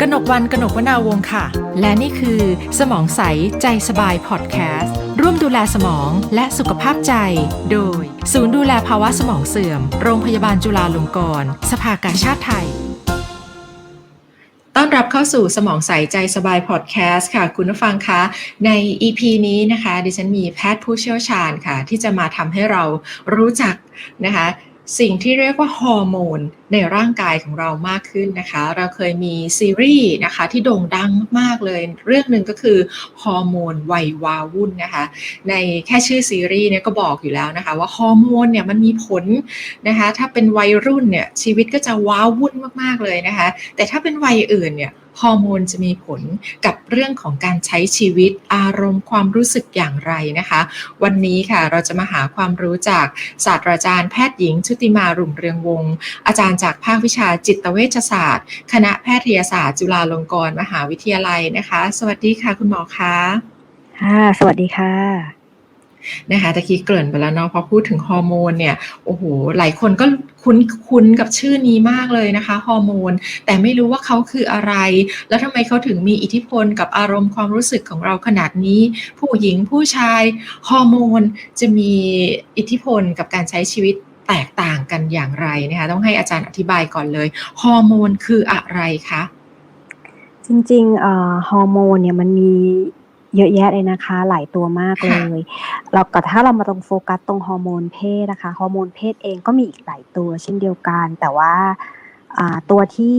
กนกวันกนกวนาวงค่ะ และนี่คือ สมองใสใจสบายพอดแคสต์ร่วมดูแลสมองและสุขภาพใจ โดย ศูนย์ดูแลภาวะสมองเสื่อม โรงพยาบาลจุฬาลงกรณ์สภากาชาติไทย ต้อนรับเข้าสู่สมองใสใจสบายพอดแคสต์ค่ะ คุณผู้ฟังคะ ใน EP นี้นะคะ ดิฉันมีแพทย์ผู้เชี่ยวชาญค่ะ ที่จะมาทำให้เรารู้จักนะคะ สิ่งที่เรียกว่าฮอร์โมนในร่างกายของเรามากขึ้นนะคะ เราเคยมีซีรีส์นะคะที่โด่งดังมากๆเลย เรื่องหนึ่งก็คือฮอร์โมนวัยวาวุ่นนะคะ ในแค่ชื่อซีรีส์เนี่ยก็บอกอยู่แล้วนะคะ ว่าฮอร์โมนเนี่ยมันมีผลนะคะ ถ้าเป็นวัยรุ่นเนี่ยชีวิตก็จะว้าวุ่นมากๆเลยนะคะ แต่ถ้าเป็นวัยอื่นเนี่ย ฮอร์โมนจะมีผลกับเรื่องของการใช้ชีวิตอารมณ์ความรู้สึกอย่างไรนะคะ วันนี้ค่ะเราจะมาหาความรู้จากศาสตราจารย์แพทย์หญิง ชุติมารุ่งเรืองวงศ์อาจารย์จากภาควิชาจิตเวชศาสตร์ คณะแพทยศาสตร์จุฬาลงกรณ์มหาวิทยาลัยนะคะ สวัสดีค่ะคุณหมอคะค่ะ สวัสดีค่ะ นะคะตะกี้เกริ่นไปแล้วเนาะพอพูดถึงฮอร์โมนเนี่ยโอ้โหหลายคนก็คุ้นคุ้นกับชื่อนี้มากเลยนะคะฮอร์โมน แต่ไม่รู้ว่าเขาคืออะไร แล้วทำไมเขาถึงมีอิทธิพลกับอารมณ์ความรู้สึกของเราขนาดนี้ ผู้หญิงผู้ชายฮอร์โมนจะมีอิทธิพลกับการใช้ชีวิตแตกต่างกันอย่างไรนะคะต้องให้อาจารย์อธิบายก่อนเลยฮอร์โมนคืออะไรคะจริงๆฮอร์โมนเนี่ยมันมี เยอะแยะเลยนะคะ หลายตัวมากเลยแล้วก็ถ้าเรามาตรงโฟกัสตรงฮอร์โมนเพศนะคะฮอร์โมนเพศเองก็มีอีกหลายตัวเช่นเดียวกัน แต่ว่าอ่าตัวที่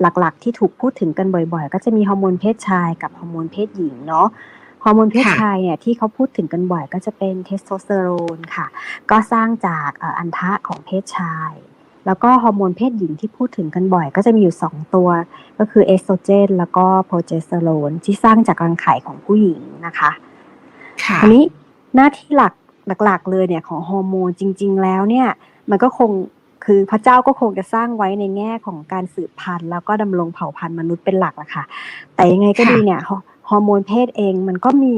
หลักๆ ที่ถูกพูดถึงกันบ่อยๆ ก็จะมีฮอร์โมนเพศชายกับฮอร์โมนเพศหญิงเนาะฮอร์โมนเพศชายเนี่ยที่เขาพูดถึงกันบ่อยก็จะเป็นเทสโทสเตอโรนค่ะ ก็สร้างจากเอ่ออันทะของเพศชาย แล้วก็ฮอร์โมนเพศหญิงที่พูดถึงกันบ่อย ก็จะมีอยู่ 2 ตัว ก็คือเอสโตรเจนแล้วก็โปรเจสเตอโรนที่สร้างจากรังไข่ของผู้หญิงนะคะค่ะทีนี้หน้าที่หลักหลักๆเลยเนี่ยของฮอร์โมนจริง ๆ แล้วเนี่ยมันก็คงคือพระเจ้าก็คงจะสร้างไว้ในแง่ของการสืบพันธุ์ แล้วก็ดำรงเผ่าพันธุ์มนุษย์เป็นหลักละค่ะ แต่ยังไงก็ค่ะดีเนี่ยฮอฮอร์โมนเพศเองมันก็มี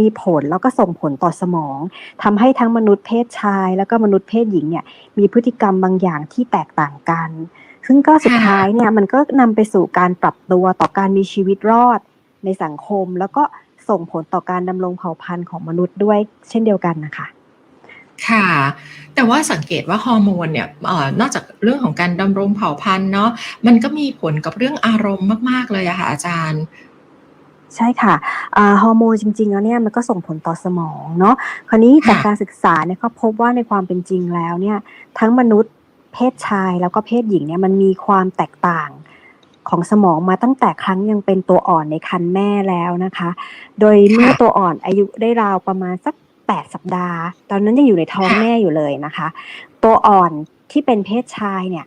มีผลแล้วก็ส่งผลต่อสมองทำให้ทั้งมนุษย์เพศชาย แล้วก็มนุษย์เพศหญิงเนี่ยมีพฤติกรรมบางอย่างที่แตกต่างกัน ซึ่งก็สุดท้ายเนี่ยมันก็นำไปสู่การปรับตัวต่อการมีชีวิตรอดในสังคม แล้วก็ส่งผลต่อการดำรงเผ่าพันธุ์ของมนุษย์ด้วยเช่นเดียวกันนะคะค่ะ แต่ว่าสังเกตว่าฮอร์โมนเนี่ยเออนอกจากเรื่องของการดำรงเผ่าพันธุ์เนาะมันก็มีผลกับเรื่องอารมณ์มาก ๆ เลยอะค่ะอาจารย์ ใช่ค่ะอ่าฮอร์โมนจริงๆแล้วเนี่ยมันก็ส่งผลต่อสมองเนาะคราวนี้ค่ะจากการศึกษาเนี่ยเขาพบว่าในความเป็นจริงแล้วเนี่ยทั้งมนุษย์เพศชายแล้วก็เพศหญิงเนี่ยมันมีความแตกต่างของสมองมาตั้งแต่ครั้งยังเป็นตัวอ่อนในครรภ์แม่แล้วนะคะ โดยเมื่อตัวอ่อนอายุได้ราวประมาณสัก 8 สัปดาห์ ตอนนั้นยังอยู่ในท้องค่ะแม่อยู่เลยนะคะ ตัวอ่อนที่เป็นเพศชายเนี่ย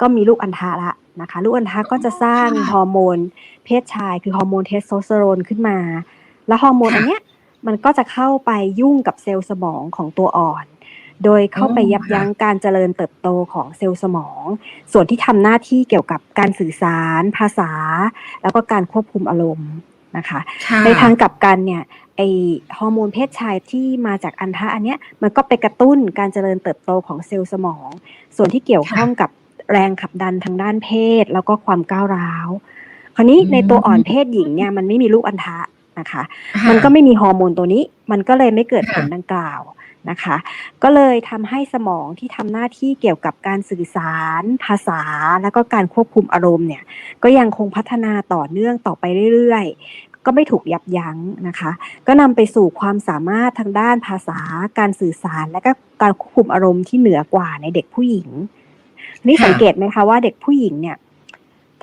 ก็มีลูกอัณฑะละ นะคะลูกอัณฑะก็จะสร้างฮอร์โมนเพศชายคือฮอร์โมนเทสโทสเตอโรนขึ้นมา แล้วฮอร์โมนค่ะอันเนี้ยมันก็จะเข้าไปยุ่งกับเซลล์สมองของตัวอ่อน โดยเข้าไปอ๋อยับยั้งการเจริญเติบโตของเซลล์สมอง ส่วนที่ทำหน้าที่เกี่ยวกับการสื่อสาร ภาษา แล้วก็การควบคุมอารมณ์นะคะค่ะในทางกลับกันเนี่ยไอฮอร์โมนเพศชายที่มาจากอันทะอันเนี้ยมันก็ไปกระตุ้นการเจริญเติบโตของเซลล์สมอง ส่วนที่เกี่ยวข้องกับ แรงขับดันทางด้านเพศ แล้วก็ความก้าวร้าว คราวนี้อืมในตัวอ่อนเพศหญิงเนี่ยมันไม่มีลูกอัณฑะนะคะค่ะมันก็ไม่มีฮอร์โมนตัวนี้ มันก็เลยไม่เกิดผลค่ะดังกล่าวนะคะ ก็เลยทำให้สมองที่ทำหน้าที่เกี่ยวกับการสื่อสาร ภาษา แล้วก็การควบคุมอารมณ์เนี่ย ก็ยังคงพัฒนาต่อเนื่องต่อไปเรื่อยๆ ก็ไม่ถูกยับยั้งนะคะ ก็นำไปสู่ความสามารถทางด้านภาษา การสื่อสาร และก็การควบคุมอารมณ์ที่เหนือกว่าในเด็กผู้หญิง นี่ค่ะสังเกตไหมคะว่าเด็กผู้หญิงเนี่ย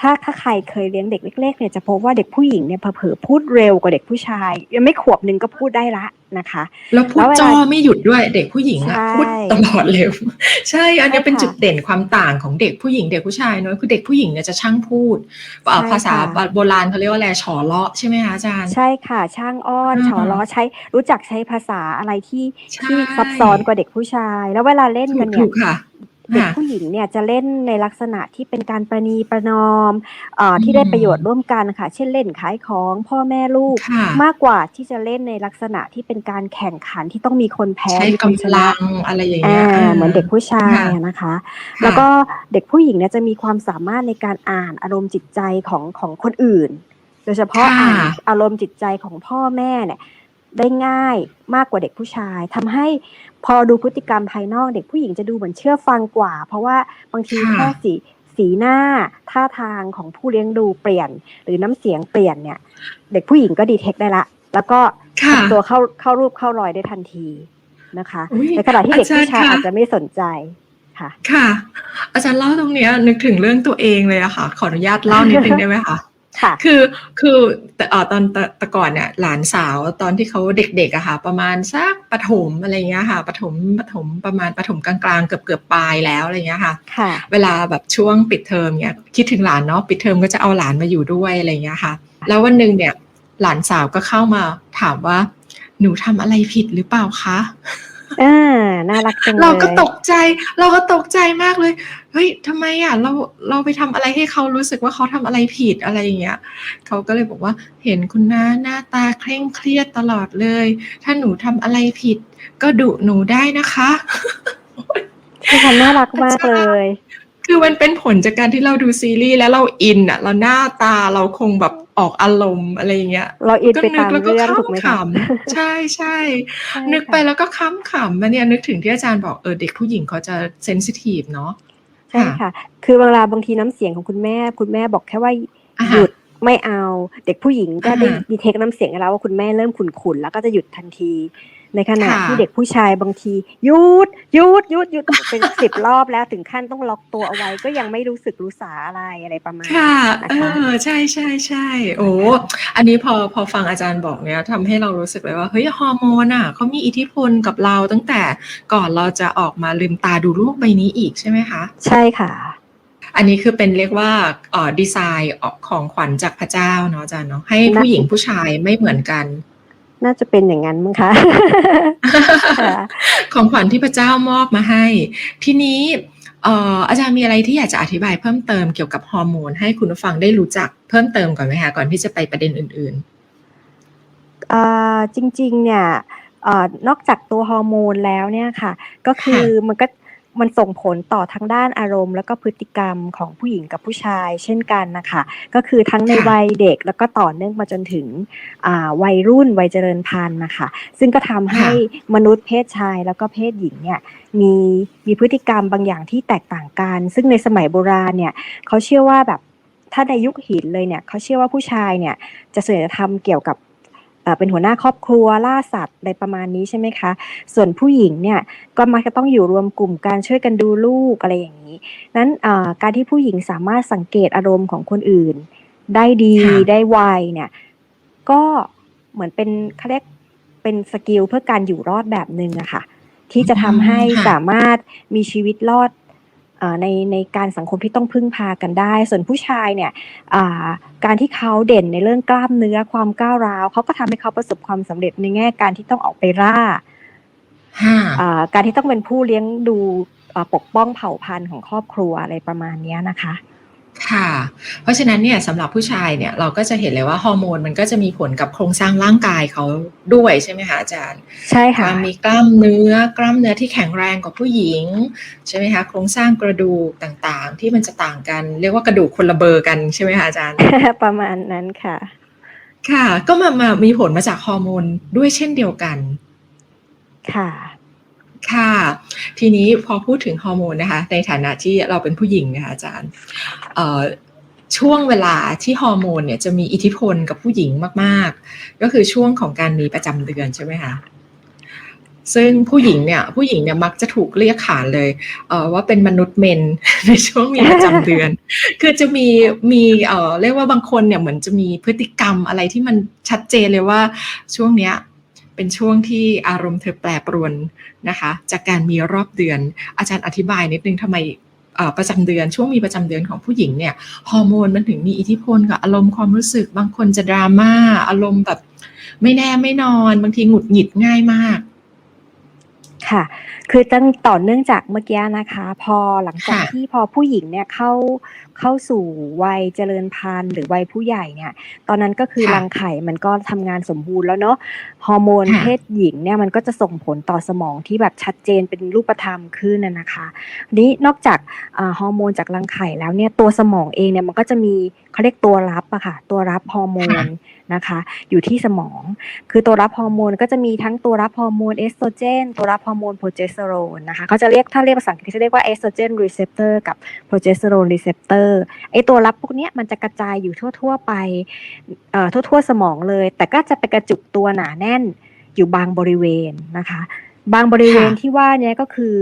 ถ้าถ้าใครเคยเลี้ยงเด็กเล็กๆเนี่ยจะพบว่าเด็กผู้หญิงเนี่ยเผลอๆพูดเร็วกว่าเด็กผู้ชาย ยังไม่ขวบหนึ่งก็พูดได้ละนะคะ แล้วพูแล้ดวเวลาจอไม่หยุดด้วยเด็กผู้หญิงอะใช่พูดตลอดเลยใช่ อันนี้ใช่เป็นค่ะจุดเด่นความต่างของเด็กผู้หญิงเด็กผู้ชายเนอะคือเด็กผู้หญิงเนี่ยจะช่างพูดเอ่อใช่ภาษาค่ะโบราณเขาเรียกว่าอะไรฉอเลาะใช่ไหมคะอาจารย์ใช่ค่ะ ช่างอ้อนอ่าฉอล้อใช้รู้จักใช้ภาษาอะไรที่ใช่ที่ซับซ้อนกว่าเด็กผู้ชาย แล้วเวลาเล่นถูกักนเนี่ถูยกค่ะ เด็กค่ะผู้หญิงเนี่ยจะเล่นในลักษณะที่เป็นการประนีประนอมเอ่ออมที่ได้ประโยชน์ร่วมกันค่ะ เช่นเล่นขายของพ่อแม่ลูกค่ะมากกว่าที่จะเล่นในลักษณะที่เป็นการแข่งขันที่ต้องมีคนแพ้ใช้มีคนชกำนะลังอะไรอย่างอ่าเงี้ยเหมือนเด็กผู้ชายค่ะอะนะคะค่ะแล้วก็เด็กผู้หญิงเนี่ยจะมีความสามารถในการอ่านอารมณ์จิตใจของของคนอื่น โดยเฉพาะค่ะอ่านอารมณ์จิตใจของพ่อแม่เนี่ยได้ง่ายมากกว่าเด็กผู้ชายทำให้พอดูพฤติกรรมภายนอกเด็กผู้หญิงจะดูเหมือนเชื่อฟังกว่า เพราะว่าบางทีค่ะแค่สีสีหน้าท่าทางของผู้เลี้ยงดูเปลี่ยน หรือน้ำเสียงเปลี่ยนเนี่ย เด็กผู้หญิงก็ดีเทคได้ละ แล้วก็ค่ะทำตัวเข้าเข้ารูปเข้ารอยได้ทันทีนะคะอุ๊ยในขณะที่เด็กผู้ชายอาจารย์คะอาจจะไม่สนใจค่ะ ค่ะ อาจารย์เล่าตรงเนี้ยนึกถึงเรื่องตัวเองเลยอะค่ะ ขออนุญาตเล่านิดนึงได้ไหมคะ ค่ะ คือคือแต่เอ่อตอนแต่แต่ก่อนเนี่ยหลานสาวตอนที่เขาเด็กๆอะค่ะ ประมาณสักประถมอะไรเงี้ยค่ะประถมประถมประมาณประถมกลางๆเกือบเกือบปลายแล้วอะไรเงี้ยค่ะ ค่ะ เวลาแบบช่วงปิดเทอมเนี่ยคิดถึงหลานเนาะปิดเทอมก็จะเอาหลานมาอยู่ด้วยอะไรเงี้ยค่ะ แล้ววันหนึ่งเนี่ยหลานสาวก็เข้ามาถามว่า หนูทำอะไรผิดหรือเปล่าคะ อ่าน่ารักจังเลยเราก็ตกใจ เราก็ตกใจมากเลย เฮ้ยทำไมอะ เราเราไปทำอะไรให้เขารู้สึกว่าเขาทำอะไรผิดอะไรอย่างเงี้ยเขาก็เลยบอกว่าเห็นคุณน้าหน้าตาเคร่งเครียดตลอดเลย ถ้าหนูทำอะไรผิด ก็ดุหนูได้นะคะใช่ค่ะน่ารักมากเลย คือมันเป็นผลจากการที่เราดูซีรีส์แล้วเราอินอะ เราหน้าตาเราคงแบบออกอารมณ์อะไรอย่างเงี้ยเราอินก็ไปนึตากมแล้วก็เรื่องถูกไหมขคะำๆใช่ใช่ใช่นึกไปค่ะแล้วก็ค้ำขำมาเนี่ยนึกถึงที่อาจารย์บอกเออเด็กผู้หญิงเขาจะเซนซิทีฟเนาะใช่ค่ะ คือเวลาบางทีน้ำเสียงของคุณแม่ คุณแม่บอกแค่ว่าอ่าหยุดไม่เอา เด็กผู้หญิงก็ได้อ่าดีเทคน้ำเสียงแล้วว่าคุณแม่เริ่มขุนๆแล้วก็จะหยุดทันที ในขณะค่ะที่เด็กผู้ชายบางทีหยุดหยุดหยุดหยุดเป็นสิบรอบแล้วถึงขั้นต้องล็อกตัวเอาไว้ก็ยังไม่รู้สึกรู้สาอะไรอะไรประมาณค่ะนะเอคะอใช่ใช่ใช่โอ้อันนี้พอพอฟังอาจารย์บอกเนี่ยทำให้เรารู้สึกเลยว่าเฮ้ยฮอร์โมนอะเขามีอิทธิพลกับเราตั้งแต่ก่อนเราจะออกมาลืมตาดูโลกใบนี้อีกใช่ไหมคะใช่ค่ะอันนี้คือเป็นเรียกว่าเอ่อดีไซน์ออกของขวัญจากพระเจ้าเนาะอาจารย์เนาะให้ผู้หญิงผู้ชายไม่เหมือนกัน น่าจะเป็นอย่างนั้นมั้งคะค่ะของขวัญที่พระเจ้ามอบมาให้ ทีนี้เอ่ออาจารย์มีอะไรที่อยากจะอธิบายเพิ่มเติมเกี่ยวกับฮอร์โมน ให้คุณผู้ฟังได้รู้จักเพิ่มเติมก่อนไหมคะก่อนที่จะไปประเด็นอื่นอ่าจริงๆเนี่ยเออนอกจากตัวฮอร์โมนแล้วเนี่ยค่ะ ก็คือมันก็ มันส่งผลต่อทั้งด้านอารมณ์ แล้วก็พฤติกรรมของผู้หญิงกับผู้ชาย เช่นกันนะคะก็คือทั้งในค่ะวัยเด็กแล้วก็ต่อเนื่องมาจนถึงอ่าวัยรุ่นวัยเจริญพันธุ์นะคะซึ่งก็ทำให้มนุษย์เพศชายแล้วก็เพศหญิงเนี่ยมีมีพฤติกรรมบางอย่างที่แตกต่างกัน ซึ่งในสมัยโบราณเนี่ยเขาเชื่อว่าแบบถ้าในยุคหินเลยเนี่ยเขาเชื่อว่าผู้ชายเนี่ยจะส่วนใหญ่จะทำเกี่ยวกับ เอ่อเป็นหัวหน้าครอบครัวล่าสัตว์อะไรประมาณนี้ใช่ไหมคะ ส่วนผู้หญิงเนี่ยก็มักจะต้องอยู่รวมกลุ่มการช่วยกันดูลูกอะไรอย่างนี้ นั้นเอ่อการที่ผู้หญิงสามารถสังเกตอารมณ์ของคนอื่น ได้ดีค่ะได้ไวเนี่ยก็เหมือนเป็นเขาเรียกเป็นสกิลเพื่อการอยู่รอดแบบหนึ่งอะค่ะที่จะทำให้ค่ะสามารถมีชีวิตรอดเอ่อ ในในการสังคมที่ต้องพึ่งพากันได้ ส่วนผู้ชายเนี่ยอ่าการที่เขาเด่นในเรื่องกล้ามเนื้อความก้าวร้าวเขาก็ทำให้เขาประสบความสำเร็จในแง่การที่ต้องออกไปล่าๆค่ะอ่าการที่ต้องเป็นผู้เลี้ยงดูอ่าปกป้องเผ่าพันธุ์ของครอบครัวอะไรประมาณเนี้ยนะคะ ค่ะ เพราะฉะนั้นเนี่ยสำหรับผู้ชายเนี่ยเราก็จะเห็นเลยว่าฮอร์โมนมันก็จะมีผลกับโครงสร้างร่างกายเขาด้วยใช่ไหมคะอาจารย์ ใช่คค่ะวามมีกล้ามเนื้อกล้ามเนื้อที่แข็งแรงกว่าผู้หญิงใช่ไหมคะโครงสร้างกระดูกต่างๆ ที่มันจะต่างกัน เรียกว่ากระดูกคนละเบอร์กันใช่ไหมคะอาจารย์ ประมาณนั้นค่ะ ค่ะ ก็มามามีผลมาจากฮอร์โมนด้วยเช่นเดียวกัน ค่ะค่ะ ทีนี้พอพูดถึงฮอร์โมนนะคะ ในฐานะที่เราเป็นผู้หญิงนะคะอาจารย์เอ่อ ช่วงเวลาที่ฮอร์โมนเนี่ยจะมีอิทธิพลกับผู้หญิงมากๆ ก็คือช่วงของการมีประจำเดือนใช่ไหมคะซึ่งผู้หญิงเนี่ยผู้หญิงเนี่ยมักจะถูกเรียกขานเลยเว่าเป็นมนุษย์เมนในช่วงมีประจำเดือน คือจะมีมีเเรียกว่าบางคนเนี่ยเหมือนจะมีพฤติกรรมอะไรที่มันชัดเจนเลยว่าช่วงเนี้ยเป็นช่วงที่อารมณ์เธอแปรปรวนนะคะ จากการมีรอบเดือนอาจารย์อธิบายนิดนึงทำไม ประจำเดือนช่วงมีประจำเดือนของผู้หญิงเนี่ยฮอร์โมนมันถึงมีอิทธิพลกับอารมณ์ความรู้สึก บางคนจะดราม่าอารมณ์แบบไม่แน่ไม่นอน บางทีหงุดหงิดง่ายมาก ค่ะ คือตั้งต่อเนื่องจากเมื่อกี้นะคะ พอหลังจากค่ะที่พอผู้หญิงเนี่ยเข้า เข้าสู่วัยเจริญพันธุ์หรือวัยผู้ใหญ่เนี่ย ตอนนั้นก็คือค่ะรังไข่มันก็ทำงานสมบูรณ์แล้วเนาะฮอร์โมนค่ะเพศหญิงเนี่ยมันก็จะส่งผลต่อสมองที่แบบชัดเจนเป็นรูปธรรมขึ้นนะนะคะอันนี้นอกจากอาฮอร์โมนจากรังไข่แล้วเนี่ยตัวสมองเองเนี่ยมันก็จะมีเขาเรียกตัวรับอะค่ะ ตัวรับฮอร์โมนนะคะอยู่ที่สมอง คือตัวรับฮอร์โมนก็จะมีทั้งตัวรับฮอร์โมนเอสโตรเจน ตัวรับฮอร์โมนโปรเจสเตอโรนนะคะเขาจะเรียกถ้าเรียกภาษาอังกฤษเขาจะเรียกว่าเอสโตรเจนรีเซพเตอร์กับโปรเจสเตอโรนรีเซพเตอร์ไอตัวรับพวกเนี้ยมันจะกระจายอยู่ทั่ว ๆ ไปเอ่อทั่ว ๆ สมองเลย แต่ก็จะไปกระจุกตัวหนาแน่นอยู่บางบริเวณนะคะ บางบริเวณค่ะที่ว่าเนี้ยก็คือ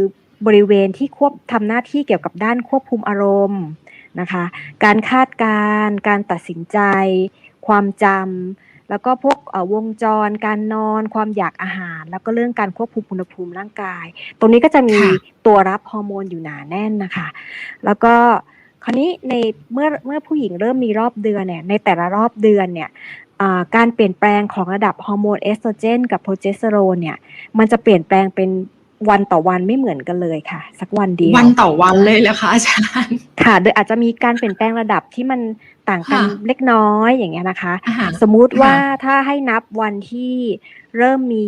บริเวณที่ควบทำหน้าที่เกี่ยวกับด้านควบคุมอารมณ์นะคะ การคาดการณ์การตัดสินใจ ความจำแล้วก็พวกเอ่อวงจร การนอน ความอยากอาหาร แล้วก็เรื่องการควบคุมอุณหภูมิร่างกาย ตรงนี้ก็จะมีค่ะตัวรับฮอร์โมนอยู่หนาแน่นนะคะ แล้วก็ คราวนี้ในเมื่อเมื่อผู้หญิงเริ่มมีรอบเดือนเนี่ยในแต่ละรอบเดือนเนี่ยอ่าการเปลี่ยนแปลงของระดับฮอร์โมนเอสโตรเจนกับโปรเจสเตอโรนเนี่ยมันจะเปลี่ยนแปลงเป็นวันต่อวันไม่เหมือนกันเลยค่ะ สักวันเดียววันต่อวันเลยเหรอคะอาจารย์ค่ะ โดยอาจจะมีการเปลี่ยนแปลงระดับที่มันต่างกันค่ะเล็กน้อยอย่างเงี้ยนะคะอาหารสมมุติว่าค่ะถ้าให้นับวันที่เริ่มมี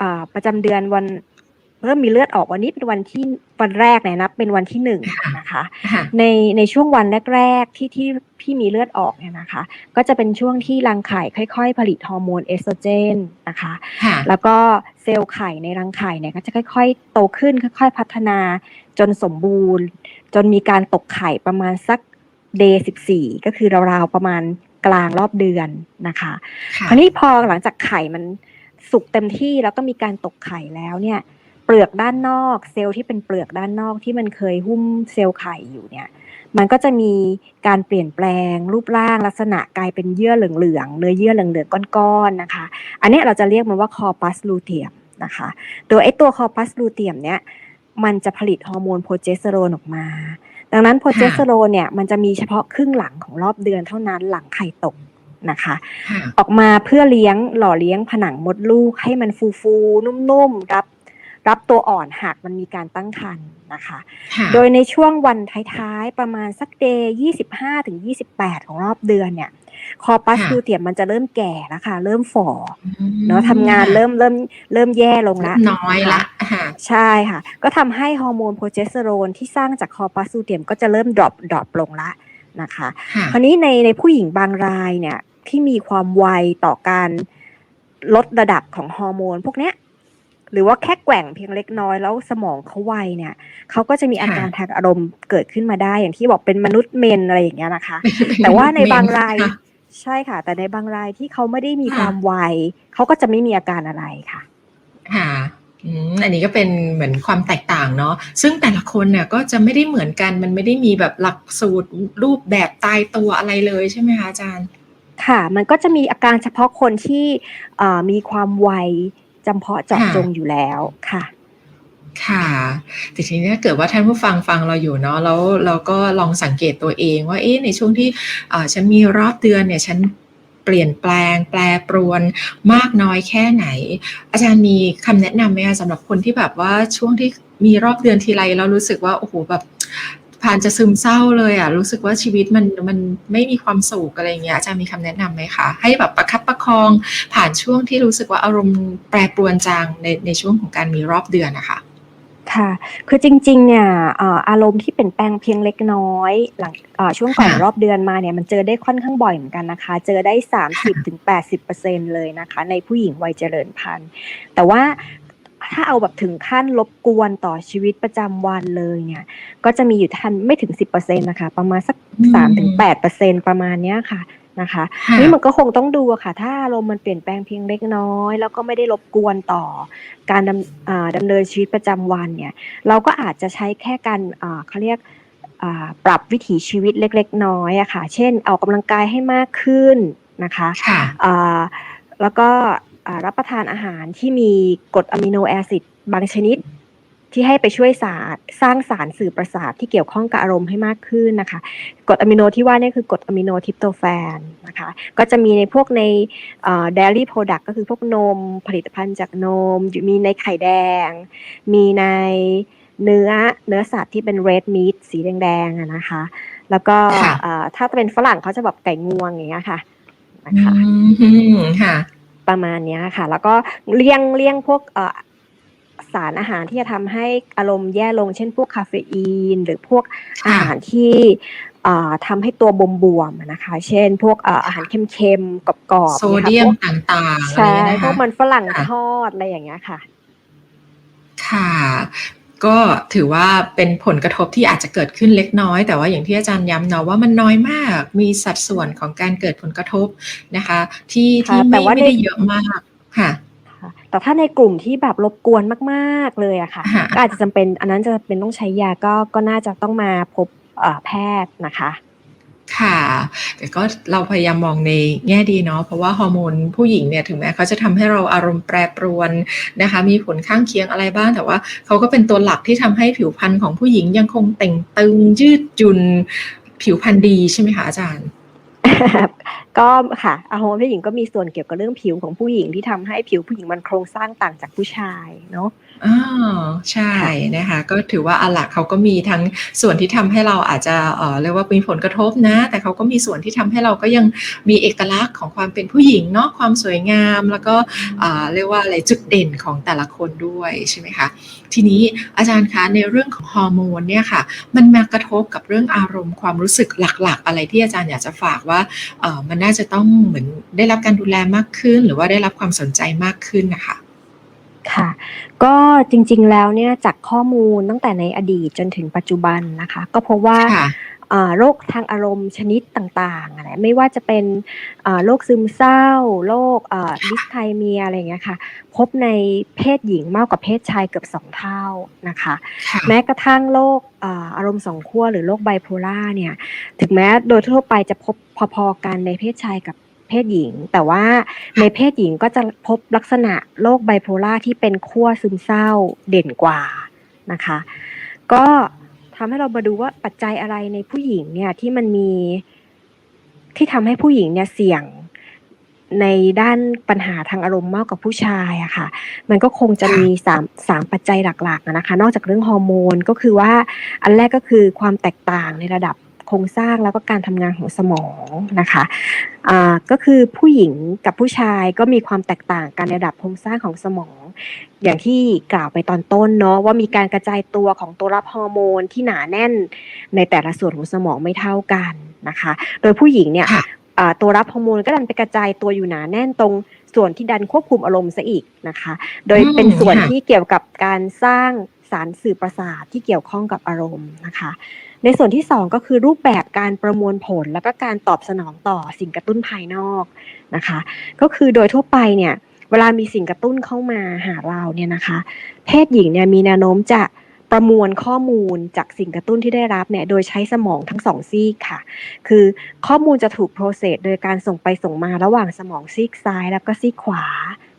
อ่าประจำเดือนวัน เริ่มมีเลือดออกวันนี้เป็นวันที่วันแรกเนี่ยนับเป็นวันที่หนึ่งนะคะค่ะในในช่วงวันแรกๆที่ที่พี่มีเลือดออกเนี่ยนะคะ ก็จะเป็นช่วงที่รังไข่ค่อย ๆ ผลิตฮอร์โมนเอสโตรเจนนะคะค่ะแล้วก็เซลล์ไข่ในรังไข่เนี่ยก็จะค่อย ๆ โตขึ้นค่อย ๆ พัฒนาจนสมบูรณ์ จนมีการตกไข่ประมาณสักเดย์สิบสี่ก็คือราวๆประมาณกลางรอบเดือนนะคะค่ะคราวนี้พอหลังจากไข่มันสุกเต็มที่แล้วก็มีการตกไข่แล้วเนี่ย เปลือกด้านนอก เซลล์ที่เป็นเปลือกด้านนอกที่มันเคยหุ้มเซลล์ไข่อยู่เนี่ย มันก็จะมีการเปลี่ยนแปลงรูปร่างลักษณะกลายเป็นเยื่อเหลืองๆเนื้อเยื่อเหลืองๆก้อนๆนะคะ อันเนี้ยเราจะเรียกมันว่าคอปัสลูเทียมนะคะตัวไอ้ตัวคอปัสลูเทียมเนี่ยมันจะผลิตฮอร์โมนโปรเจสเตอโรนออกมา ดังนั้นโปรเจสเตอโรนเนี่ยมันจะมีเฉพาะครึ่งหลังของรอบเดือนเท่านั้นหลังไข่ตกนะคะค่ะออกมาเพื่อเลี้ยงหล่อเลี้ยงผนังมดลูกให้มันฟูฟูๆนุ่มๆรับ รับตัวอ่อนหากมันมีการตั้งครรภ์นะคะค่ะโดยในช่วงวันท้ายๆ ประมาณสักเดย์25ถึง28ของรอบเดือนเนี่ย คอปัสค่ะลูเทียมมันจะเริ่มแก่แล้วค่ะ เริ่มฝ่อเนาะทำงานเริ่มเริ่มเริ่มแย่ลงละ น้อยละค่ะใช่ค่ะ ก็ทำให้ฮอร์โมนโปรเจสเตอโรนที่สร้างจากคอปัสลูเทียมก็จะเริ่มดรอปดรอปลงละนะคะค่ะคราวนี้ในในผู้หญิงบางรายเนี่ยที่มีความไวต่อการลดระดับของฮอร์โมนพวกเนี้ย หรือว่าแค่แกว่งเพียงเล็กน้อยแล้วสมองเขาไวเนี่ยเขาก็จะมีอาการทางอารมณ์เกิดขึ้นมาได้ อย่างที่บอกเป็นมนุษย์เมนอะไรอย่างเงี้ยนะคะ แต่ว่าในบางรายค่ะใช่ค่ะ แต่ในบางรายที่เขาไม่ได้มีค่ะความไวเขาก็จะไม่มีอาการอะไรค่ะค่ะอืมอันนี้ก็เป็นเหมือนความแตกต่างเนาะซึ่งแต่ละคนเนี่ยก็จะไม่ได้เหมือนกันมันไม่ได้มีแบบหลักสูตรรูปแบบตายตัวอะไรเลยใช่ไหมคะอาจารย์ ค่ะ มันก็จะมีอาการเฉพาะคนที่เอ่อมีความไว จำเพาะเจาะจงอยู่แล้วค่ะค่ะแต่ทีนี้ถ้าเกิดว่าท่านผู้ฟังฟังเราอยู่เนาะแล้วเราก็ลองสังเกตตัวเองว่าเอ๊ะในช่วงที่ฉันมีรอบเดือนเนี่ยฉันเปลี่ยนแปลงแปรปรวนมากน้อยแค่ไหน อาจารย์มีคำแนะนำไหมคะสำหรับคนที่แบบว่าช่วงที่มีรอบเดือนทีไรแล้วรู้สึกว่าโอ้โหแบบ ผ่านจะซึมเศร้าเลยอะรู้สึกว่าชีวิตมันมันไม่มีความสุขอะไรอย่างเงี้ยอาจารย์มีคำแนะนำไหมคะ ให้แบบประคับประคองผ่านช่วงที่รู้สึกว่าอารมณ์แปรปรวนจังในในช่วงของการมีรอบเดือนนะคะค่ะ คือจริงๆ เนี่ยเอ่ออารมณ์ที่เปลี่ยนแปลงเพียงเล็กน้อย หลังเอ่อช่วงก่อนค่ะรอบเดือนมาเนี่ยมันเจอได้ค่อนข้างบ่อยเหมือนกันนะคะ เจอได้ 30 ถึง 80%เลยนะคะ ในผู้หญิงวัยเจริญพันธุ์ แต่ว่า ถ้าเอาแบบถึงขั้นรบกวนต่อชีวิตประจำวันเลยเนี่ย ก็จะมีอยู่ทันไม่ถึง 10%นะคะ ประมาณสัก อืม3ถึง8%ประมาณเนี้ยค่ะนะคะ ค่ะ นี่มันก็คงต้องดูอะค่ะ ถ้าอารมณ์มันเปลี่ยนแปลงเพียงเล็กน้อย แล้วก็ไม่ได้รบกวนต่อการดำอ่าดำเนินชีวิตประจำวันเนี่ย เราก็อาจจะใช้แค่การอ่าเขาเรียกอ่าปรับวิถีชีวิตเล็กๆ น้อยอะค่ะ เช่นออกกำลังกายให้มากขึ้นนะคะ ค่ะ อ่าแล้วก็อ่า รับประทานอาหารที่มีกรดอะมิโนแอซิดบางชนิด ที่ให้ไปช่วยสารสร้างสารสื่อประสาทที่เกี่ยวข้องกับอารมณ์ให้มากขึ้นนะคะกรดอะมิโนที่ว่านี่คือกรดอะมิโนทริปโตแฟนนะคะก็จะมีในพวกในเอ่อ dairy product ก็คือพวกนมผลิตภัณฑ์จากนมอยู่มีในไข่แดง มีในเนื้อเนื้อสัตว์ที่เป็น red meat สีแดงๆอะนะคะ แล้วก็ค่ะเอ่อถ้าเป็นฝรั่งเขาจะแบบไก่งวงอย่างเงี้ยค่ะนะอืคะมค่ะ ประมาณเนี้ยค่ะ แล้วก็เลี่ยงเลี่ยงพวกเอ่อสารอาหารที่จะทำให้อารมณ์แย่ลง เช่นพวกคาเฟอีน หรือพวกอาค่ะหารที่เอ่อทำให้ตัวบวมๆอะนะคะ เช่น พวกเอ่ออาหารเค็มๆกรอบๆโซนี่ค่ะเดียพมวกต่างๆอะไรใช่เงี้ยนะพวกคะมันฝรั่งค่ะทอดอะไรอย่างเงี้ยค่ะ ค่ะ ก็ถือว่าเป็นผลกระทบที่อาจจะเกิดขึ้นเล็กน้อย แต่ว่าอย่างที่อาจารย์ย้ำเนาะว่ามันน้อยมาก มีสัดส่วนของการเกิดผลกระทบนะคะ ที่ค่ะที่แต่ไม่ว่าไม่ในได้เยอะมากค่ะค่ะแต่ถ้าในกลุ่มที่แบบรบกวนมาก ๆ เลยอะค่ะค่ะก็อาจจะจำเป็นอันนั้นจะเป็นต้องใช้ยาก็ก็น่าจะต้องมาพบเอ่อแพทย์นะคะ ค่ะ แต่ก็เราพยายามมองในแง่ดีเนาะเพราะว่าฮอร์โมนผู้หญิงเนี่ยถึงแม้เขาจะทำให้เราอารมณ์แปรปรวนนะคะ มีผลข้างเคียงอะไรบ้าง แต่ว่าเขาก็เป็นตัวหลักที่ทำให้ผิวพรรณของผู้หญิงยังคงเต่งตึงยืดจุนผิวพรรณดีใช่ไหมคะอาจารย์ ก็ค่ะอะฮอร์โมนผู้หญิงก็มีส่วนเกี่ยวกับเรื่องผิวของผู้หญิงที่ทำให้ผิวผู้หญิงมันโครงสร้างต่างจากผู้ชายเนาะอ๋อใช่นะคะ ก็ถือว่าอะละเขาก็มีทั้งส่วนที่ทำให้เราอาจจะเอ่อเรียกว่ามีผลกระทบนะ แต่เขาก็มีส่วนที่ทำให้เราก็ยังมีเอกลักษณ์ของความเป็นผู้หญิงเนาะความสวยงาม แล้วก็เอ่าเรียกว่าอะไรจุดเด่นของแต่ละคนด้วยใช่ไหมคะทีนี้อาจารย์คะในเรื่องของฮอร์โมนเนี่ยค่ะ มันมากระทบกับเรื่องอารมณ์ความรู้สึกหลัก ๆ อะไรที่อาจารย์อยากจะฝากว่าเออมันน่าจะต้องเหมือนได้รับการดูแลมากขึ้น หรือว่าได้รับความสนใจมากขึ้นนะคะค่ะ ก็จริงๆแล้วเนี่ยจากข้อมูลตั้งแต่ในอดีตจนถึงปัจจุบันนะคะ ก็พบว่าค่ะอ่า โรคทางอารมณ์ชนิดต่างๆอะนะไม่ว่าจะเป็นอ่าโรคซึมเศร้าโรคดิสไทเมียอะไรอย่างเงี้ยค่ะ พบในเพศหญิงมากกว่าเพศชายเกือบสองเท่านะคะค่ะแม้กระทั่งโรคอ่าอารมณ์สองขั้วหรือโรคไบโพล่าเนี่ย ถึงแม้โดยทั่วไปจะพบพอๆกันในเพศชายกับเพศหญิง แต่ว่าในเพศหญิงก็จะพบลักษณะโรคไบโพล่าที่เป็นขั้วซึมเศร้าเด่นกว่านะคะ ก็ ทำให้เรามาดูว่าปัจจัยอะไรในผู้หญิงเนี่ยที่มันมีที่ทำให้ผู้หญิงเนี่ยเสี่ยงในด้านปัญหาทางอารมณ์มากกว่าผู้ชายอะค่ะ มันก็คงจะค่ะมีสามสามปัจจัยหลักๆอะนะคะ นอกจากเรื่องฮอร์โมนก็คือว่าอันแรกก็คือความแตกต่างในระดับโครงสร้างแล้วก็การทำงานของสมองนะคะอ่าก็คือผู้หญิงกับผู้ชายก็มีความแตกต่างกันในระดับโครงสร้างของสมอง อย่างที่กล่าวไปตอนต้นเนาะว่ามีการกระจายตัวของตัวรับฮอร์โมนที่หนาแน่นในแต่ละส่วนของสมองไม่เท่ากันนะคะ โดยผู้หญิงเนี่ยค่ะอ่าตัวรับฮอร์โมนก็ดันไปกระจายตัวอยู่หนาแน่นตรงส่วนที่ดันควบคุมอารมณ์ซะอีกนะคะ โดยอืมเป็นส่วนค่ะที่เกี่ยวกับการสร้างสารสื่อประสาทที่เกี่ยวข้องกับอารมณ์นะคะ ในส่วนที่สองก็คือรูปแบบการประมวลผล แล้วก็การตอบสนองต่อสิ่งกระตุ้นภายนอกนะคะ ก็คือโดยทั่วไปเนี่ย เวลามีสิ่งกระตุ้นเข้ามาหาเราเนี่ยนะคะ เพศหญิงเนี่ยมีแนวโน้มจะประมวลข้อมูลจากสิ่งกระตุ้นที่ได้รับเนี่ยโดยใช้สมองทั้งสองซีกค่ะ คือข้อมูลจะถูกโปรเซสโดยการส่งไปส่งมาระหว่างสมองซีกซ้ายแล้วก็ซีกขวา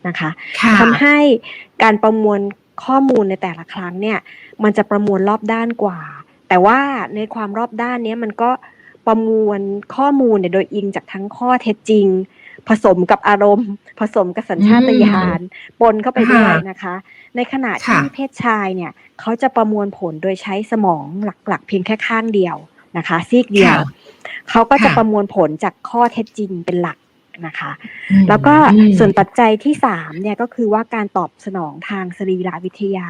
นะคะค่ะทำให้การประมวลข้อมูลในแต่ละครั้งเนี่ย มันจะประมวลรอบด้านกว่า แต่ว่าในความรอบด้านเนี้ยมันก็ประมวลข้อมูลเนี่ยโดยอิงจากทั้งข้อเท็จจริง ผสมกับอารมณ์ ผสมกับสัญชาตญาณปนเข้าไปด้วยนะคะ ในขณะที่ค่ะเพศชายเนี่ยเขาจะประมวลผลโดยใช้สมองหลักๆ เพียงแค่ข้างเดียวนะคะ ซีกเดียวค่ะเขาก็จะค่ะประมวลผลจากข้อเท็จจริงเป็นหลักนะคะอืมแล้วก็อืมส่วนปัจจัยที่สามเนี่ยก็คือว่าการตอบสนองทางสรีรวิทยา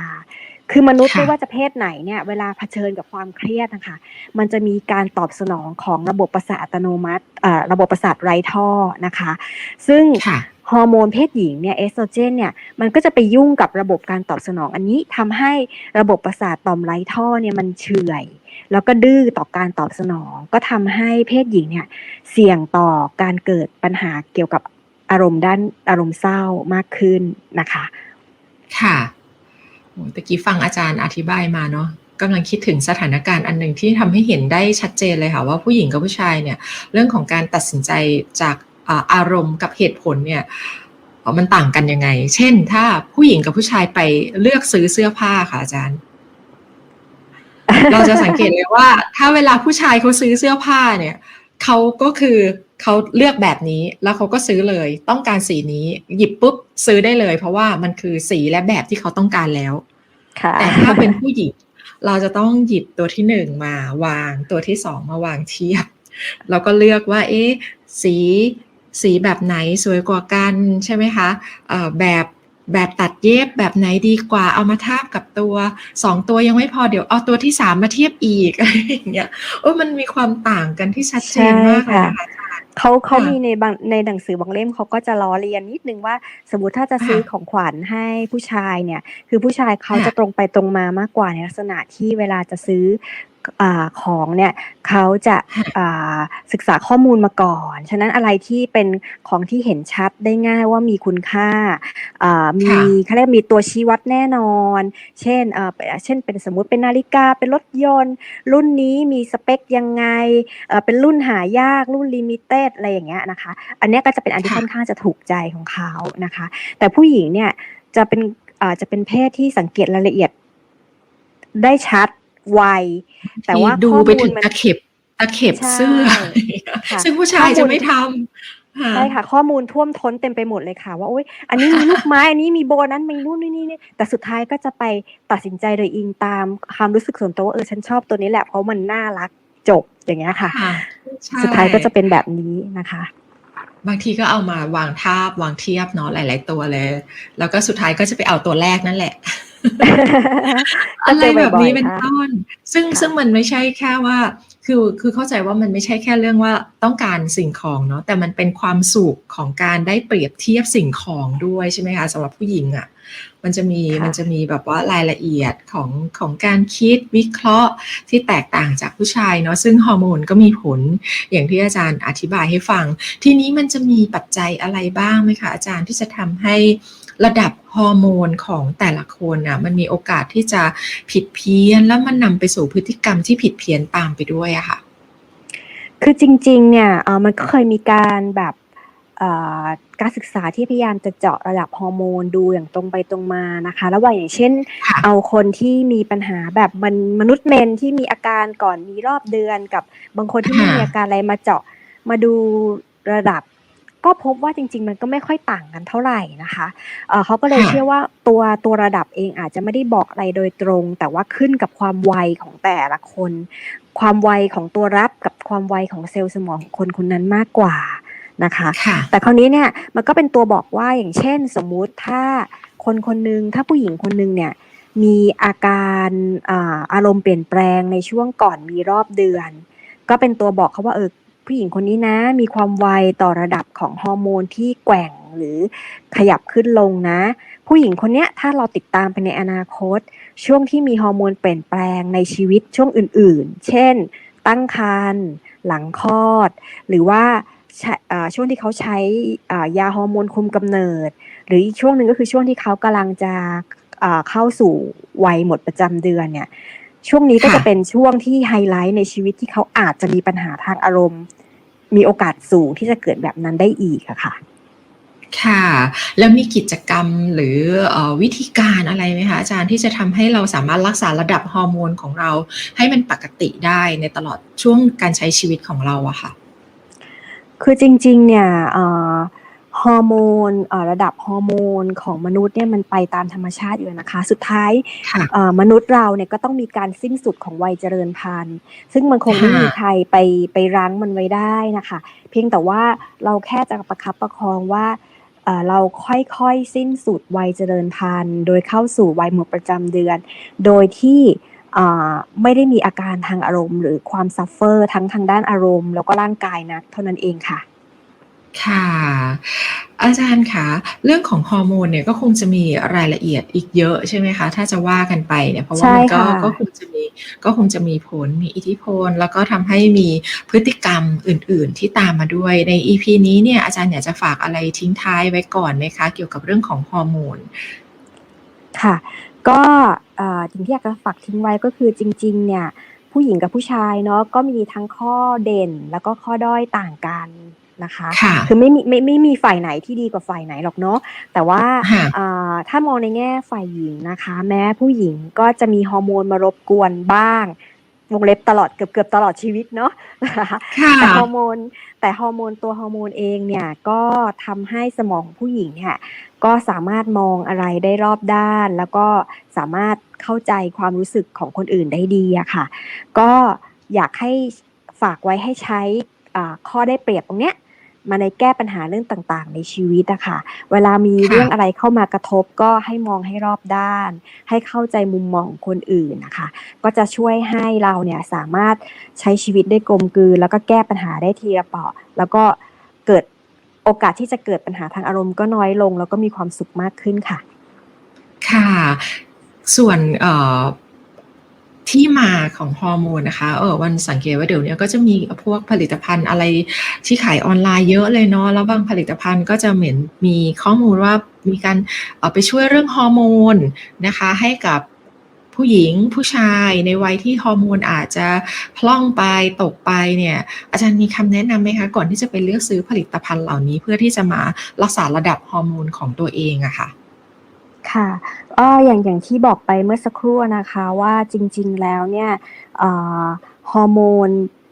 คือมนุษย์ค่ะไม่ว่าจะเพศไหนเนี่ยเวลาเผชิญกับความเครียดนะคะมันจะมีการตอบสนองของระบบประสาทอัตโนมัติเอ่อระบบประสาทไร้ท่อนะคะ ซึ่งค่ะฮอร์โมนเพศหญิงเนี่ยเอสโตรเจนเนี่ยมันก็จะไปยุ่งกับระบบการตอบสนองอันนี้ทำให้ระบบประสาทต่อมไร้ท่อเนี่ยมันเฉื่อย แล้วก็ดื้อต่อการตอบสนอง ก็ทำให้เพศหญิงเนี่ยเสี่ยงต่อการเกิดปัญหาเกี่ยวกับอารมณ์ด้านอารมณ์เศร้ามากขึ้นนะคะ ค่ะโอ้ ตะกี้ฟังอาจารย์อธิบายมาเนาะกำลังคิดถึงสถานการณ์อันหนึ่งที่ทำให้เห็นได้ชัดเจนเลยค่ะว่าผู้หญิงกับผู้ชายเนี่ยเรื่องของการตัดสินใจจากอารมณ์กับเหตุผลเนี่ยมันต่างกันยังไง เช่น ถ้าผู้หญิงกับผู้ชายไปเลือกซื้อเสื้อผ้าค่ะอาจารย์ เราจะสังเกตเลยว่า ถ้าเวลาผู้ชายเขาซื้อเสื้อผ้าเนี่ยเขาก็คือ เขาเลือกแบบนี้แล้วเขาก็ซื้อเลย ต้องการสีนี้ หยิบปุ๊บซื้อได้เลย เพราะว่ามันคือสีและแบบที่เขาต้องการแล้วค่ะแต่ถ้าเป็นผู้หญิงเราจะต้องหยิบตัวที่หนึ่งมาวางตัวที่สองมาวางเทียบเราก็เลือกว่า เอ๊ะสีสีแบบไหนสวยกว่ากันใช่ไหมคะเอ่อแบบแบบตัดเย็บแบบไหนดีกว่าเอามาทาบกับตัวสองตัวยังไม่พอเดี๋ยวเอาตัวที่สามมาเทียบอีกอะไรอย่างเงี้ยโอ้มันมีความต่างกันที่ชัดเจนมากเลยนะคะ เขาเขาค่ะมีในบางในหนังสือบางเล่มเขาก็จะล้อเลียนนิดนึงว่า สมมติถ้าจะซื้อค่ะของขวัญให้ผู้ชายเนี่ย คือผู้ชายเขาค่ะจะตรงไปตรงมามากกว่าในลักษณะที่เวลาจะซื้อ อาของเนี่ยเขาจะค่ะอ่าศึกษาข้อมูลมาก่อน ฉะนั้นอะไรที่เป็นของที่เห็นชัดได้ง่ายว่ามีคุณค่าอ่ามีค่ะเขาเรียกมีตัวชี้วัดแน่นอน เช่นเอ่อเช่นเป็นสมมุติเป็นนาฬิกาเป็นรถยนต์ รุ่นนี้มีสเปคยังไงเอ่อเป็นรุ่นหายากรุ่นลิมิเต็ดอะไรอย่างเงี้ยนะคะ อันเนี้ยก็จะเป็นอันที่ค่ะค่อนข้างจะถูกใจของเขานะคะ แต่ผู้หญิงเนี่ยจะเป็นเอ่อจะเป็นเพศที่สังเกตรายละเอียดได้ชัดไว แต่ว่าดูข้อไปมูถึลงมันตะเข็บตะเข็บใช่เสื้อค่ะซึ่งผู้ชายข้อมูลจะไม่ทำค่ะใช่ค่ะ ข้อมูลท่วมท้นเต็มไปหมดเลยค่ะ ว่าโอ๊ยอันนี้มีลูกไม้อันนี้มีโบนั้นมีนู่นนี่นี่นี่แต่สุดท้ายก็จะไปตัดสินใจโดยอิงตามความรู้สึกส่วนตัวว่าเออฉันชอบตัวนี้แหละเพราะมันน่ารักจบอย่างเงี้ยค่ะค่ะใช่สุดท้ายก็จะเป็นแบบนี้นะคะ บางทีก็เอามาวางทาบวางเทียบเนาะหลาย ๆ ตัวเลย แล้วก็สุดท้ายก็จะไปเอาตัวแรกนั่นแหละก็ อะไรเจอแบบบ่อยนี้ๆเป็นค่ะต้น ซึ่งค่ะซึ่งมันไม่ใช่แค่ว่า คือคือเข้าใจว่ามันไม่ใช่แค่เรื่องว่าต้องการสิ่งของเนาะแต่มันเป็นความสุขของการได้เปรียบเทียบสิ่งของด้วยใช่ไหมคะสำหรับผู้หญิงอะ่ะมันจะมีค่ะมันจะมีแบบว่ารายละเอียดของของการคิดวิเคราะห์ที่แตกต่างจากผู้ชายเนาะซึ่งฮอร์โมนก็มีผลอย่างที่อาจารย์อธิบายให้ฟัง ทีนี้มันจะมีปัจจัยอะไรบ้างไหมคะอาจารย์ที่จะทำให้ ระดับฮอร์โมนของแต่ละคนอะมันมีโอกาสที่จะผิดเพี้ยน แล้วมันนำไปสู่พฤติกรรมที่ผิดเพี้ยนตามไปด้วยอะค่ะ คือจริงๆ เนี่ยเอ่อมันก็เคยมีการแบบเอ่อการศึกษาที่พยายามจะเจาะระดับฮอร์โมนดูอย่างตรงไปตรงมานะคะระหว่างอย่างเช่นค่ะเอาคนที่มีปัญหาแบบมันมนุษย์เมนที่มีอาการก่อนมีรอบเดือนกับบางคนที่ไม่ค่ะมีอาการอะไรมาเจาะมาดูระดับ ก็พบว่าจริง ๆ มันก็ไม่ค่อยต่างกันเท่าไหร่นะคะเอ่อเขาก็เลยค่ะเชื่อว่าตัวตัวระดับเองอาจจะไม่ได้บอกอะไรโดยตรง แต่ว่าขึ้นกับความไวของแต่ละคน ความไวของตัวรับกับความไวของเซลล์สมองของคนคนนั้นมากกว่านะคะค่ะแต่คราวนี้เนี่ยมันก็เป็นตัวบอกว่าอย่างเช่น สมมุติถ้าคนคนหนึ่งถ้าผู้หญิงคนหนึ่งเนี่ยมีอาการอาอารมณ์เปลี่ยนแปลงในช่วงก่อนมีรอบเดือน ก็เป็นตัวบอกเขาว่าเออ ผู้หญิงคนนี้นะ มีความไวต่อระดับของฮอร์โมนที่แกว่งหรือขยับขึ้นลงนะ ผู้หญิงคนเนี้ยถ้าเราติดตามไปในอนาคต ช่วงที่มีฮอร์โมนเปลี่ยนแปลงในชีวิตช่วงอื่นๆ เช่น ตั้งครรภ์หลังคลอด หรือว่าใช้อ่าช่วงที่เขาใช้ยาฮอร์โมนคุมกำเนิด หรืออีกช่วงหนึ่งก็คือช่วงที่เขากำลังจะเข้าสู่วัยหมดประจำเดือนเนี่ย ช่วงนี้ก็ค่ะจะเป็นช่วงที่ไฮไลท์ในชีวิตที่เขาอาจจะมีปัญหาทางอารมณ์ มีโอกาสสูงที่จะเกิดแบบนั้นได้อีกอะค่ะ ค่ะ แล้วมีกิจกรรมหรือเออวิธีการอะไรไหมคะอาจารย์ที่จะทำให้เราสามารถรักษาระดับฮอร์โมนของเรา ให้มันปกติได้ในตลอดช่วงการใช้ชีวิตของเราอะค่ะ คือจริง ๆ เนี่ยเอ่อ ฮอร์โมนเอ่อระดับฮอร์โมนของมนุษย์เนี่ยมันไปตามธรรมชาติอยู่แล้วนะคะ สุดท้ายค่ะเอ่อมนุษย์เราเนี่ยก็ต้องมีการสิ้นสุดของวัยเจริญพันธุ์ ซึ่งมันคงไม่ค่ะมีใครไปไปรั้งมันไว้ได้นะคะ เพียงแต่ว่าเราแค่จะประคับประคองว่าเอ่อเราค่อยๆสิ้นสุดวัยเจริญพันธุ์ โดยเข้าสู่วัยหมดประจำเดือน โดยที่อ่าไม่ได้มีอาการทางอารมณ์ หรือความซัฟเฟอร์ทั้งทางด้านอารมณ์ แล้วก็ร่างกายนะเท่านั้นเองค่ะ ค่ะ อาจารย์คะเรื่องของฮอร์โมนเนี่ยก็คงจะมีรายละเอียดอีกเยอะใช่ไหมคะ ถ้าจะว่ากันไปเนี่ยเพราะว่ามันก็ใช่ค่ะ ก็คงจะมีก็คงจะมีผลมีอิทธิพล แล้วก็ทำให้มีพฤติกรรมอื่น ๆ ที่ตามมาด้วยใน EP นี้เนี่ยอาจารย์อยากจะฝากอะไรทิ้งท้ายไว้ก่อนไหมคะ เกี่ยวกับเรื่องของฮอร์โมน ค่ะก็เอ่อสิ่งที่อยากจะฝากทิ้งไว้ก็คือจริง ๆ เนี่ยผู้หญิงกับผู้ชายเนาะก็มีทั้งข้อเด่นแล้วก็ข้อด้อยต่างกัน นะคะค่ะคือไม่มีไม่ไม่มีฝ่ายไหนที่ดีกว่าฝ่ายไหนหรอกเนาะแต่ว่าค่ะอ่าถ้ามองในแง่ฝ่ายหญิงนะคะ แม้ผู้หญิงก็จะมีฮอร์โมนมารบกวนบ้างวงเล็บตลอดเกือบเกือบตลอดชีวิตเนาะนะคะค่ะแต่ฮอร์โมนแต่ฮอร์โมนตัวฮอร์โมนเองเนี่ยก็ทำให้สมองของผู้หญิงเนี่ยก็สามารถมองอะไรได้รอบด้าน แล้วก็สามารถเข้าใจความรู้สึกของคนอื่นได้ดีอะค่ะ ก็อยากให้ฝากไว้ให้ใช้อ่าข้อได้เปรียบตรงเนี้ย มาในแก้ปัญหาเรื่องต่างๆ ในชีวิตอะค่ะ เวลามีค่ะเรื่องอะไรเข้ามากระทบก็ให้มองให้รอบด้าน ให้เข้าใจมุมมองของคนอื่นนะคะ ก็จะช่วยให้เราเนี่ยสามารถใช้ชีวิตได้กลมกลืน แล้วก็แก้ปัญหาได้ทีละเปราะ แล้วก็เกิดโอกาสที่จะเกิดปัญหาทางอารมณ์ก็น้อยลง แล้วก็มีความสุขมากขึ้นค่ะ ค่ะ ส่วนเอ่อ ที่มาของฮอร์โมนนะคะ เออวันสังเกตว่าเดี๋ยวนี้ก็จะมีพวกผลิตภัณฑ์อะไรที่ขายออนไลน์เยอะเลยเนาะ แล้วบางผลิตภัณฑ์ก็จะเหมือนมีข้อมูลว่ามีการเอ่อไปช่วยเรื่องฮอร์โมนนะคะ ให้กับผู้หญิงผู้ชายในวัยที่ฮอร์โมนอาจจะพล่องไปตกไปเนี่ยอาจารย์มีคำแนะนำไหมคะก่อนที่จะไปเลือกซื้อผลิตภัณฑ์เหล่านี้ เพื่อที่จะมารักษาระดับฮอร์โมนของตัวเองอะค่ะ ค่ะก็อย่างอย่างที่บอกไปเมื่อสักครู่นะคะว่าจริงๆแล้วเนี่ยเอ่อฮอร์โมน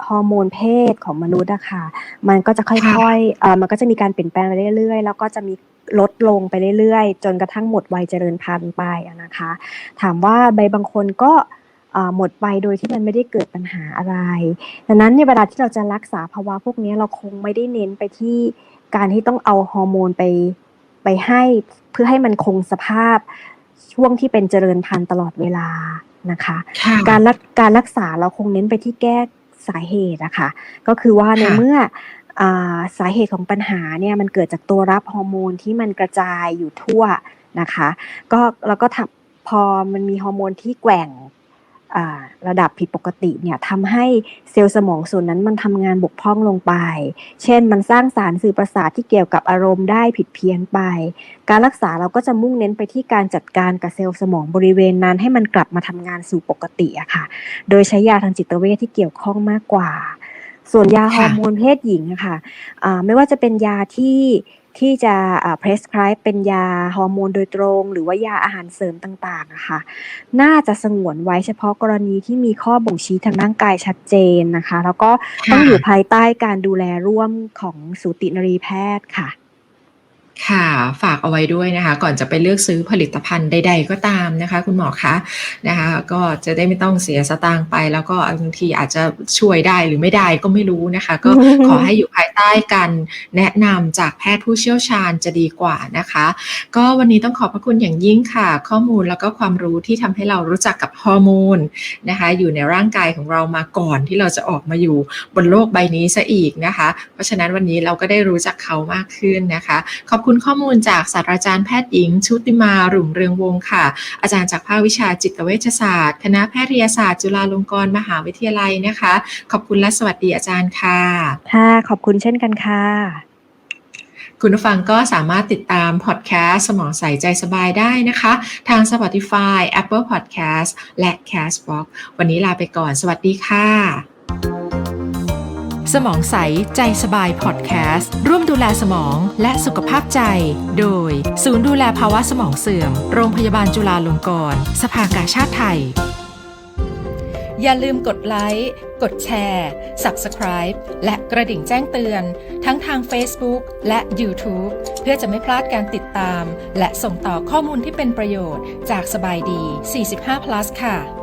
ฮอร์โมนเพศของมนุษย์อะค่ะมันก็จะค่อยๆเอ่อมันก็จะมีการเปลี่ยนแปลงไปเรื่อยๆ แล้วก็จะมีลดลงไปเรื่อยๆ จนกระทั่งหมดวัยเจริญพันธุ์ไปอะนะคะ ถามว่าใบบางคนก็เอ่อหมดไปโดยที่มันไม่ได้เกิดปัญหาอะไร ดังนั้นเนี่ยเวลาที่เราจะรักษาภาวะพวกนี้เราคงไม่ได้เน้นไปที่การที่ต้องเอาฮอร์โมนไป ไปให้เพื่อให้มันคงสภาพช่วงที่เป็นเจริญพันธุ์ตลอดเวลานะคะค่ะการรักการรักษาเราคงเน้นไปที่แก้สาเหตุอะค่ะก็คือว่าในค่ะเมื่ออ่าสาเหตุของปัญหาเนี่ยมันเกิดจากตัวรับฮอร์โมนที่มันกระจายอยู่ทั่วนะคะ ก็แล้วก็ทำพอมันมีฮอร์โมนที่แกว่งอ่า ระดับผิดปกติเนี่ยทำให้เซลล์สมองส่วนนั้นมันทำงานบกพร่องลงไป เช่นมันสร้างสารสื่อประสาทที่เกี่ยวกับอารมณ์ได้ผิดเพี้ยนไป การรักษาเราก็จะมุ่งเน้นไปที่การจัดการกับเซลล์สมองบริเวณนั้น ให้มันกลับมาทำงานสู่ปกติอะค่ะ โดยใช้ยาทางจิตเวชที่เกี่ยวข้องมากกว่า ส่วนยาฮอร์โมนเพศหญิงอะค่ะอ่าไม่ว่าจะเป็นยาที่ ที่จะอ่า prescribe เป็นยาฮอร์โมนโดยตรง หรือว่ายาอาหารเสริมต่างๆอะค่ะน่าจะสงวนไว้เฉพาะกรณีที่มีข้อบ่งชี้ทางร่างกายชัดเจนนะคะ แล้วก็ต้องอยู่ภายใต้การดูแลร่วมของสูตินรีแพทย์ค่ะ ค่ะฝากเอาไว้ด้วยนะคะ ก่อนจะไปเลือกซื้อผลิตภัณฑ์ใด ๆ ก็ตามนะคะ คุณหมอคะนะคะ ก็จะได้ไม่ต้องเสียสตางค์ไป แล้วก็บางทีอาจจะช่วยได้หรือไม่ได้ก็ไม่รู้นะคะ ก็ขอให้อยู่ภายใต้การแนะนำจากแพทย์ผู้เชี่ยวชาญจะดีกว่านะคะ ก็วันนี้ต้องขอบพระคุณอย่างยิ่งค่ะ ข้อมูลแล้วก็ความรู้ที่ทำให้เรารู้จักกับฮอร์โมนนะคะ อยู่ในร่างกายของเรามาก่อนที่เราจะออกมาอยู่บนโลกใบนี้ซะอีกนะคะ เพราะฉะนั้นวันนี้เราก็ได้รู้จักเขามากขึ้นนะคะ ขอบคุณข้อมูลจากศาสตราจารย์แพทย์หญิง ชุติมาหรุ่มเรืองวงศ์ค่ะ อาจารย์จากภาควิชาจิตเวชศาสตร์ คณะแพทยศาสตร์ จุฬาลงกรณ์มหาวิทยาลัยนะคะ ขอบคุณและสวัสดีอาจารย์ค่ะค่ะขอบคุณเช่นกันค่ะคุณผู้ฟังก็สามารถติดตามพอดแคสต์สมองใสใจสบายได้นะคะ ทาง Spotify Apple Podcast และ Castbox วันนี้ลาไปก่อน สวัสดีค่ะ สมองใส ใจสบายพอดแคสต์ ร่วมดูแลสมองและสุขภาพใจ โดย ศูนย์ดูแลภาวะสมองเสื่อม โรงพยาบาลจุฬาลงกรณ์สภากาชาติไทย อย่าลืมกดไลค์กดแชร์ Subscribe และกระดิ่งแจ้งเตือน ทั้งทาง Facebook และ YouTube เพื่อจะไม่พลาดการติดตาม และส่งต่อข้อมูลที่เป็นประโยชน์จากสบายดี 45 plus ค่ะ